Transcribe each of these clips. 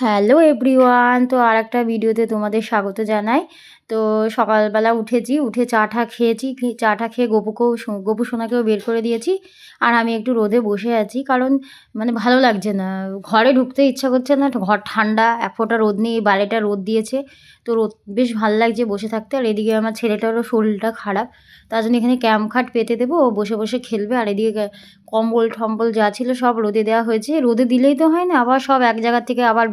Hello everyone, তো আর একটা ভিডিওতে তোমাদের স্বাগত জানাই। তো সকালবেলা উঠেছি, উঠে চা টা খেয়েছি, খে- চা টা খেয়ে গোপুকেও গপু সোনাকেও বের করে দিয়েছি। আর আমি একটু রোদে বসে আছি, কারণ মানে ভালো লাগছে না। ঘরে ঢুকতে ইচ্ছা করছে না, ঘর ঠান্ডা, এক ফোঁটা রোদ নেই, বাইরেটা রোদ দিয়েছে। তো রোদ, বেশ ভালো লাগছে বসে থাকতে, আর এদিকে আমার ছেলেটারও শরীরটা খারাপ। তার জন্য এখানে ক্যাম্প খাট পেতে দেবো, ও বসে বসে খেলবে। আর এদিকে কম্বল টম্বল যা ছিল সব রোদে দেওয়া হয়েছে। রোদে দিলেই তো হয় না, আবার সব এক জায়গা থেকে আবার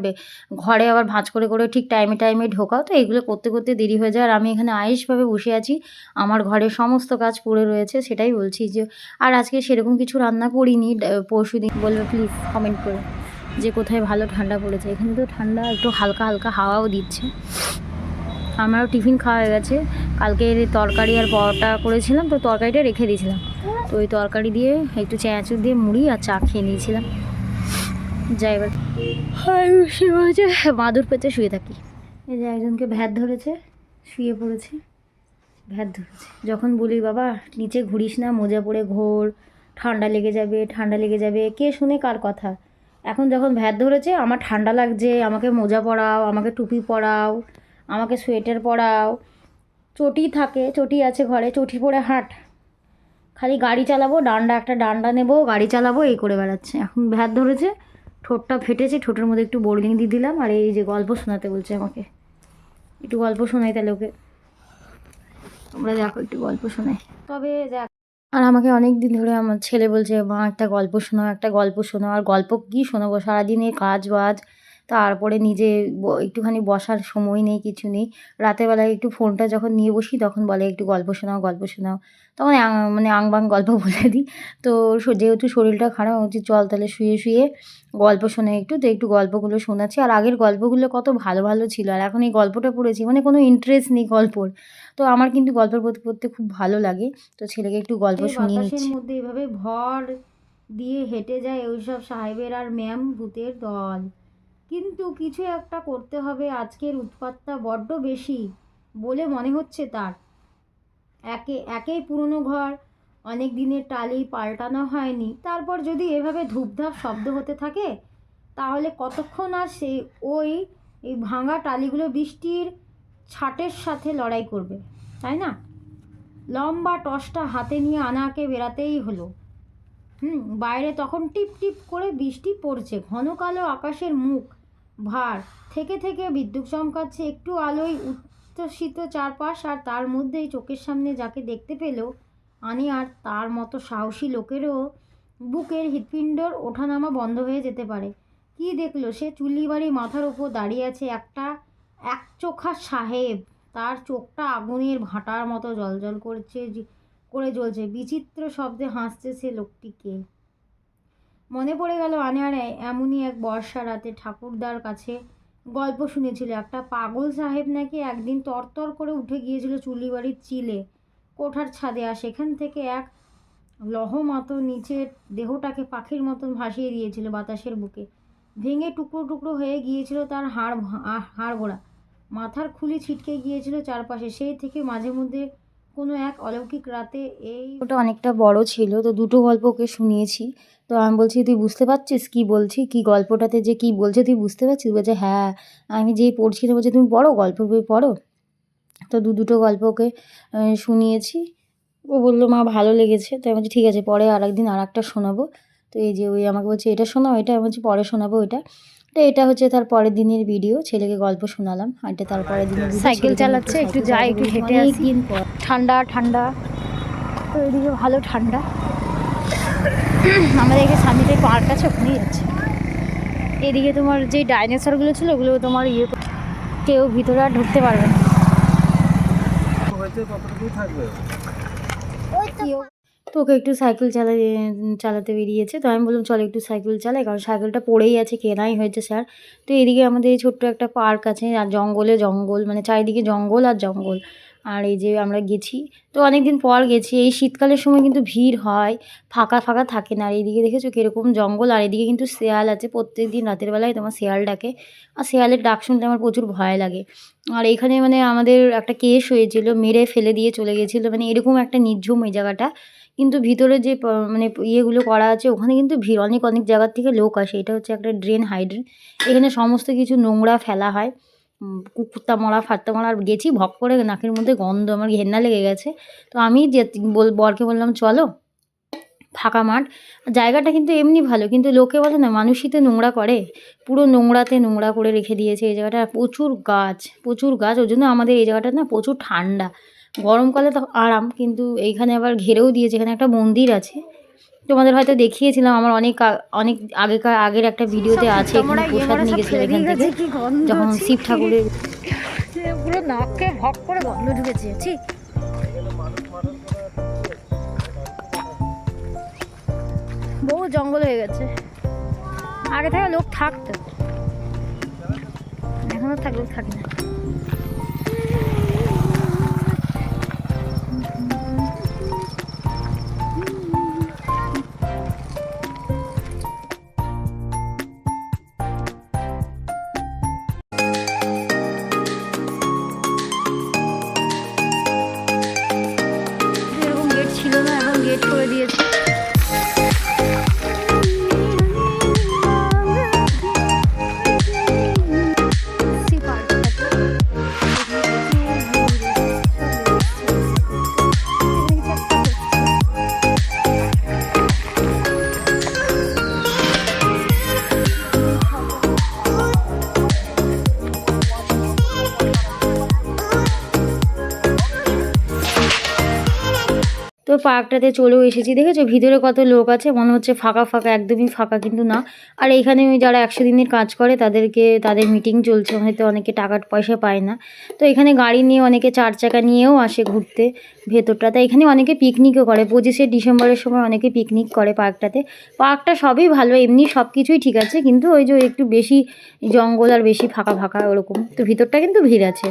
ঘরে আবার ভাঁজ করে করে ঠিক টাইমে টাইমে ঢোকাও, তো এগুলো করতে করতে দেরি হয়ে যায়। আর আমি এখানে আয়েসভাবে বসে আছি, আমার ঘরে সমস্ত কাজ পড়ে রয়েছে, সেটাই বলছি যে, আর আজকে সেরকম কিছু রান্না করিনি পরশু দিন বলবে প্লিজ কমেন্ট করে যে কোথায় ভালো ঠান্ডা পড়েছে। এখানে তো ঠান্ডা, একটু হালকা হালকা হাওয়াও দিচ্ছে। আমারও টিফিন খাওয়া হয়ে গেছে। কালকে তরকারি আর পরোটা করেছিলাম, তো তরকারিটা রেখে দিয়েছিলাম। তো ওই তরকারি দিয়ে একটু চাঁচুর দিয়ে মুড়ি আর চা খেয়ে নিয়েছিলাম। যাই এবার। হায় বসে মাদুর পেতে শুয়ে থাকি। এই যে একজনকে ভ্যাত ধরেছে, শুয়ে পড়েছে। ভ্যাত ধরেছে। যখন বলি, বাবা, নিচে ঘুরিস না, মোজা পরে ঘোর, ঠান্ডা লেগে যাবে, ঠান্ডা লেগে যাবে, কে শুনে কার কথা? এখন যখন ভ্যাত ধরেছে, আমার ঠান্ডা লাগছে, আমাকে মোজা পরাও, আমাকে টুপি পরাও, আমাকে সোয়েটার পরাও। চটি থাকে, চটি আছে ঘরে, চটি পরে হাঁট। খালি গাড়ি চালাবো, ডান্ডা, একটা ডান্ডা নেব, গাড়ি চালাবো, এই করে বেড়াচ্ছে। এখন ভ্যাত ধরেছে ঠোঁটটা ফেটেছে, ঠোঁটের মধ্যে একটু বোর্ডিং দিয়ে দিলাম, আর এই যে গল্প শোনাতে বলছে আমাকে। একটু গল্প শোনাই তাহলে ওকে। তোমরা দেখো, একটু গল্প শোনাই। তবে দেখ, আর আমাকে অনেক দিন ধরে আমার ছেলে বলছে, মা, একটা গল্প শোনাও, একটা গল্প শোনাও, আর গল্প কী শোনাবো? এই কাজ বাজ তারপরে নিজে একটুখানি বসার সময় নেই কিছু নেই। রাতেরবেলায় একটু ফোনটা যখন নিয়ে বসি তখন বলে একটু গল্প শোনাও গল্প শোনাও। তখন আং- মানে আংবাং গল্প বলে দিই। তো যেহেতু শরীরটা খারাপ হচ্ছে চল তাহলে শুয়ে শুয়ে গল্প শোনাই একটু। তো একটু গল্পগুলো শোনাচ্ছি। আর আগের গল্পগুলো কত ভালো ভালো ছিল। আর এখন এই গল্পটা পড়েছি মানে কোনো ইন্টারেস্ট নেই গল্পর। তো আমার কিন্তু গল্প পড়তে পড়তে খুব ভালো লাগে। তো ছেলেকে একটু গল্প শুনিয়ে নিচ্ছি। মধ্যে এভাবে ভর দিয়ে হেঁটে যায় ওইসব সাহেবের আর ম্যাম ভূতের দল। কিন্তু কিছু একটা করতে হবে, আজকের উৎপাতটা বড্ড বেশি বলে মনে হচ্ছে তার। একে একেই পুরনো ঘর, অনেক দিনের টালি পাল্টানো হয়নি। তারপর যদি এভাবে ধূপধাপ শব্দ হতে থাকে, তাহলে কতক্ষণ আর সেই ওই, এই ভাঙা টালিগুলো বৃষ্টির ছাটের সাথে লড়াই করবে, তাই না? লম্বা টসটা হাতে নিয়ে আনাকে বেরাতেই হলো। হুম, বাইরে তখন টিপ টিপ করে বৃষ্টি পড়ছে, ঘন কালো আকাশের মুখ। ভার। থেকে থেকে বিদ্যুৎ চমকাচ্ছে, একটু আলোয় উচ্ছ্বসিত চারপাশ আর তার মধ্যেই চোখের সামনে যাকে দেখতে পেল আনি আর তার মতো সাহসী লোকেরও বুকের হৃৎপিণ্ডর ওঠানামা বন্ধ হয়ে যেতে পারে। কী দেখল? সে চুল্লি বাড়ি মাথার ওপর দাঁড়িয়ে আছে একটা একচোখা সাহেব। তার চোখটা আগুনের ভাটার মতো জলজল করছে করে জ্বলছে। বিচিত্র শব্দে হাসছে সে লোকটিকে। মনে পড়ে গেল আনার এমনই এক বর্ষা রাতে ঠাকুরদার কাছে গল্প শুনেছিল। একটা পাগল সাহেব নাকি একদিন তরতর করে উঠে গিয়েছিল চুলিবাড়ির চিলে, কোঠার ছাদে, আর সেখান থেকে এক লহমাতো নিচের দেহটাকে পাখির মতন ভাসিয়ে দিয়েছিল বাতাসের বুকে। ভেঙে টুকরো টুকরো হয়ে গিয়েছিল তার হাড় হাড় গোড়া মাথার খুলি ছিটকে গিয়েছিল চারপাশে। সেই থেকে মাঝে মধ্যে কোনো এক অলৌকিক রাতে এই ওটা অনেকটা বড় ছিল, তো দুটো গল্প ওকে শুনিয়েছি। তো আমি বলছি, তুই বুঝতে পারছিস কি বলছি? কি গল্পটাতে যে কি বলছে তুই বুঝতে পারছিস? বলছে হ্যাঁ আমি যেই পড়ছি বলছে, তুমি পড়ো গল্প বই, পড়ো? তো দু দুটো গল্প ওকে শুনিয়েছি। ও বলল, মা, ভালো লেগেছে। তো আমি বলছি, ঠিক আছে, পরে আর একদিন আর একটা শোনাবো। তো এই যে ওই আমাকে বলছে, এটা শোনাও, এটা? আমি বলছি, পরে শোনাবো এটা তো এটা হচ্ছে তার পরের দিনের ভিডিও ছেলেকে গল্প শোনালাম আর এটা তার পরের দিনের সাইকেল চালাচ্ছে, একটু যাই, একটু হেঁটে আসি। দিন পর। ঠান্ডা ঠান্ডা। তো এদিকে ভালো ঠান্ডা। আমাদের এখানে সামনে পার্ক আছে ওখানেই যাচ্ছে। এদিকে তোমার যে ডাইনোসরগুলো ছিল ওগুলো তোমার ইয়ে কেউ ভিতরে আর ঢুকতে পারবে না। তো ওকে একটু সাইকেল চালাই চালাতে বেরিয়েছে। তো আমি বললাম, চলো একটু সাইকেল চালাই, কারণ সাইকেলটা পড়েই আছে, কেনাই হয়েছে স্যার তো এদিকে আমাদের এই ছোট্ট একটা পার্ক আছে, আর জঙ্গলে জঙ্গল মানে চারিদিকে জঙ্গল আর জঙ্গল। আর এই যে আমরা গেছি, তো অনেক দিন পর গেছি। এই শীতকালের সময় কিন্তু ভিড় হয়, ফাঁকা ফাঁকা থাকে না। আর এইদিকে দেখেছ কীরকম জঙ্গল, আর এদিকে কিন্তু শেয়াল আছে। প্রত্যেক দিন রাতের বেলায় তোমার শেয়াল ডাকে, আর শেয়ালের ডাক শুনতে আমার প্রচুর ভয় লাগে। আর এখানে মানে আমাদের একটা কেস হয়েছিল, মেরে ফেলে দিয়ে চলে গেছিল। মানে এরকম একটা নির্ঝুম এই জায়গাটা। কিন্তু ভিতরে যে মানে ইয়েগুলো করা আছে, ওখানে কিন্তু ভিড়, অনেক অনেক জায়গার থেকে লোক আসে। এটা হচ্ছে একটা ড্রেন হাইড্রেন। এখানে সমস্ত কিছু নোংরা ফেলা হয়। কুত্তা মরা ফাত্তা মরা, আর গেছি ভক করে নাকের মধ্যে গন্ধ, আমার ঘেন্না লেগে গেছে। তো আমি যে, বল, বরকে বললাম, চলো, ফাঁকা মাঠ। জায়গাটা কিন্তু এমনি ভালো, কিন্তু লোকে বলে না, মানুষই তো নোংরা করে। পুরো নোংরাতে নোংরা করে রেখে দিয়েছে এই জায়গাটা। প্রচুর গাছ প্রচুর গাছ। ওই জন্য আমাদের এই জায়গাটা না প্রচুর ঠান্ডা। গরমকালে তো আরাম কিন্তু এইখানে আবার ঘেরেও দিয়েছে এখানে একটা মন্দির আছে। তোমাদের হয়তো দেখিয়েছিলাম আমার অনেক অনেক আগেকার আগের একটা ভিডিওতে আছে প্রসাদ নিয়ে গেছিলাম এখান থেকে যখন শিব ঠাকুরের পুরো নাকে ভক করে গন্ধ ঢুকেছে ঠিক বহু জঙ্গল হয়ে গেছে। আগে থেকে লোক থাকতো। এখনও থাকলে থাকে না। তো পার্কটাতে চলেও এসেছি, দেখেছ? ভিতরে কত লোক আছে, মনে হচ্ছে ফাঁকা ফাঁকা, একদমই ফাঁকা কিন্তু না। আর এইখানে যারা একশো দিনের কাজ করে, তাদেরকে, তাদের মিটিং চলছে, হয়তো অনেকে টাকা পয়সা পায় না। তো এখানে গাড়ি নিয়ে অনেকে চার চাকা নিয়েও আসে ঘুরতে ভেতরটাতে এখানে অনেকে পিকনিকও করে। পঁচিশে ডিসেম্বরের সময় অনেকে পিকনিক করে পার্কটাতে। পার্কটা সবই ভালো, এমনি সব কিছুই ঠিক আছে, কিন্তু ওই যে একটু বেশি জঙ্গল আর বেশি ফাঁকা ফাঁকা ওরকম। তো ভিতরটা কিন্তু ভিড় আছে।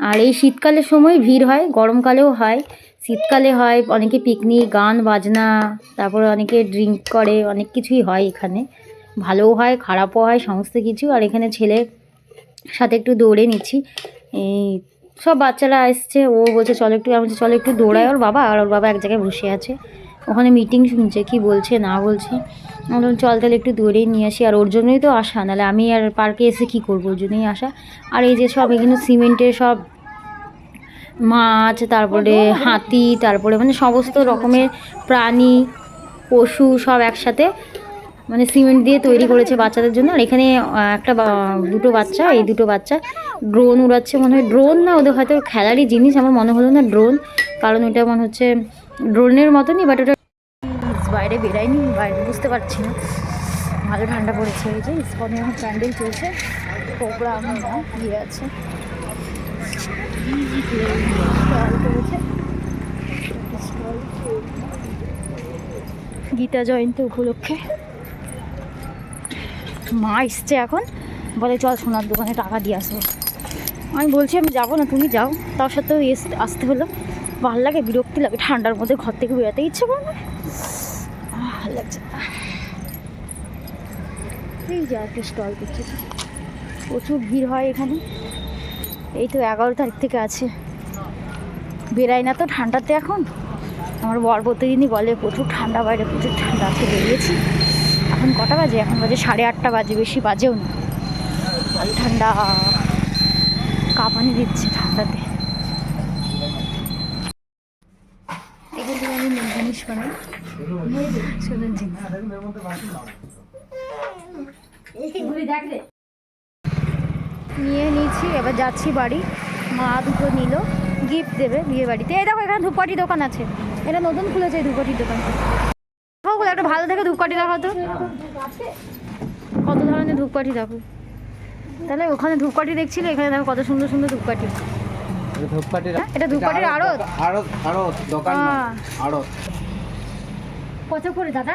আর এই শীতকালের সময় ভিড় হয়, গরমকালেও হয়। শীতকালে হয়, অনেকে পিকনিক গান, বাজনা, তারপরে অনেকে ড্রিঙ্ক করে, অনেক কিছুই হয় এখানে। ভালোও হয়, খারাপও হয়, সমস্ত কিছু। আর এখানে ছেলের সাথে একটু দৌড়ে নিচ্ছি। এই সব বাচ্চারা এসছে ও বলছে, চলো একটু আমি চলো একটু দৌড়ায় ওর বাবা, আর ওর বাবা এক জায়গায় বসে আছে। ওখানে মিটিং শুনছে, কি বলছে, না বলছে। আমি চল তাহলে একটু দৌড়েই নিয়ে আসি। আর ওর জন্যই তো আসা, নাহলে আমি আর পার্কে এসে কী করব? ওর জন্যই আসা। আর এই যে সব, এখানে সিমেন্টের সব মাছ তারপরে হাতি তারপরে মানে সমস্ত রকমের প্রাণী পশু সব একসাথে মানে সিমেন্ট দিয়ে তৈরি করেছে বাচ্চাদের জন্য। আর এখানে একটা দুটো বাচ্চা এই দুটো বাচ্চা ড্রোন উড়াচ্ছে মনে হয়। ড্রোন না ওদের হয়তো খেলারই জিনিস আমার মনে হলো না ড্রোন কারণ ওটা মনে হচ্ছে ড্রোনের মতনই বাট ওটা বাইরে বেরায়নি বাইরে বুঝতে পারছি না। ভালো ঠান্ডা পড়েছে এই যে ইস্কনে এখন প্যান্ডেল চলছে। প্রোগ্রাম ইয়ে আছে। গীতা জয়ন্তী উপলক্ষে। মা এসছে এখন। বলে, চল সোনার দোকানে টাকা দিয়ে আসব। আমি বলছি, আমি যাব না, তুমি যাও। তার সত্ত্বেও এস- আসতে হলো। ভালো লাগে, বিরক্তি লাগে, ঠান্ডার মধ্যে ঘর থেকে বেরোতে ইচ্ছে করে না। ভালো লাগছে এই যে একটা স্টল করছে প্রচুর ভিড় হয় এখানে। এই তো এগারো তারিখ থেকে আছে। বেরাই না তো ঠান্ডাতে এখন। আমার বর প্রতিদিনই বলে প্রচুর ঠান্ডা বাইরে প্রচুর ঠান্ডা আজকে বেরিয়েছি। এখন কটা বাজে? এখন বাজে সাড়ে আটটা বাজে বেশি বাজেও না। ঠান্ডা। কাঁপানি দিচ্ছে ঠান্ডাতে। থেকে আমি জিনিস বানাই শুনুন জিনিস নিয়ে নিয়েছি এবার যাচ্ছি বাড়ি। মা দুটো নিল গিফট দেবে বিয়ে বাড়িতে। এই দেখো এখানে ধূপকাঠি দোকান আছে। এটা নতুন খুলেছে এই ধূপকাঠির দোকান। দেখো একটা ভালো দেখে ধূপকাঠি দেখাও তো। কত ধরনের ধূপকাঠি দেখো। তাহলে ওখানে ধূপকাঠি দেখছিল? এখানে দেখো কত সুন্দর সুন্দর ধূপকাঠি। এটা ধূপকাঠির আড়ত? আড়ত আড়ত দোকান হ্যাঁ। আড়ত। কত করে দাদা?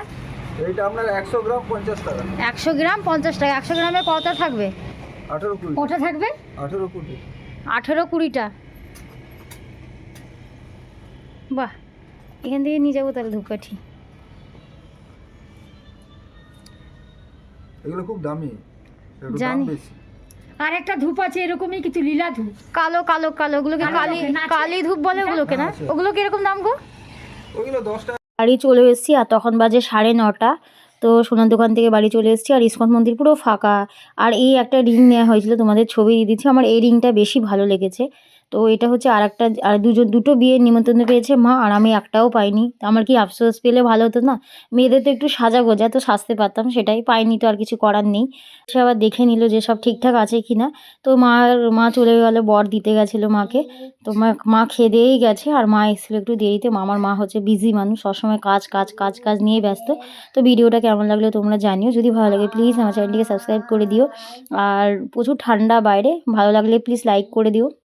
এইটা আপনার একশো গ্রাম পঞ্চাশ টাকা। একশো গ্রাম পঞ্চাশ টাকা। একশো গ্রামে কত থাকবে? আঠেরো কুড়ি। কটা থাকবে? আঠেরো কুড়ি। আঠেরো কুড়িটা। বাহ এখান থেকে নিয়ে যাব তাহলে ধূপকাঠি। এগুলো খুব দামি। জানি। আর একটা ধূপ আছে এরকমই কিছু লীলা ধূপ। কালো কালো কালো ওগুলোকে কালি কালি ধূপ বলে ওগুলোকে না। ওগুলো কীরকম দাম গো? ওগুলো দশ টাকা। বাড়ি চলে এসেছি আর তখন বাজে সাড়ে নটা। তো সোনার দোকান থেকে বাড়ি চলে এসেছি আর ইস্কন মন্দির পুরো ফাঁকা। আর এই একটা রিং নেওয়া হয়েছিল, তোমাদের ছবি দিয়ে দিচ্ছি। আমার এই রিংটা বেশি ভালো লেগেছে। তো এটা হচ্ছে আর একটা আর দুজন, দুটো বিয়ের নিমন্ত্রণ পেয়েছে মা আর আমি একটাও পাইনি। আমার কি আফসোস পেলে ভালো হতো না? মেয়েদের তো একটু সাজা গোজা, তো সাজতে পারতাম, সেটাই পাইনি, তো আর কিছু করার নেই। সে আবার দেখে নিল যে সব ঠিকঠাক আছে কি না তো মার মা চলে গেলো, বর দিতে গেছিল মাকে। তো মা মা খেয়ে দিয়েই গেছে, আর মা এসেছিল একটু দেরিতে। মামার মা হচ্ছে বিজি মানুষ সবসময় কাজ কাজ কাজ কাজ নিয়ে ব্যস্ত। তো ভিডিওটা কেমন লাগল তোমরা জানিও। যদি ভালো লাগে প্লিজ আমার চ্যানেলটিকে সাবস্ক্রাইব করে দিও। আর প্রচুর ঠান্ডা বাইরে, ভালো লাগলে প্লিজ লাইক করে দিও।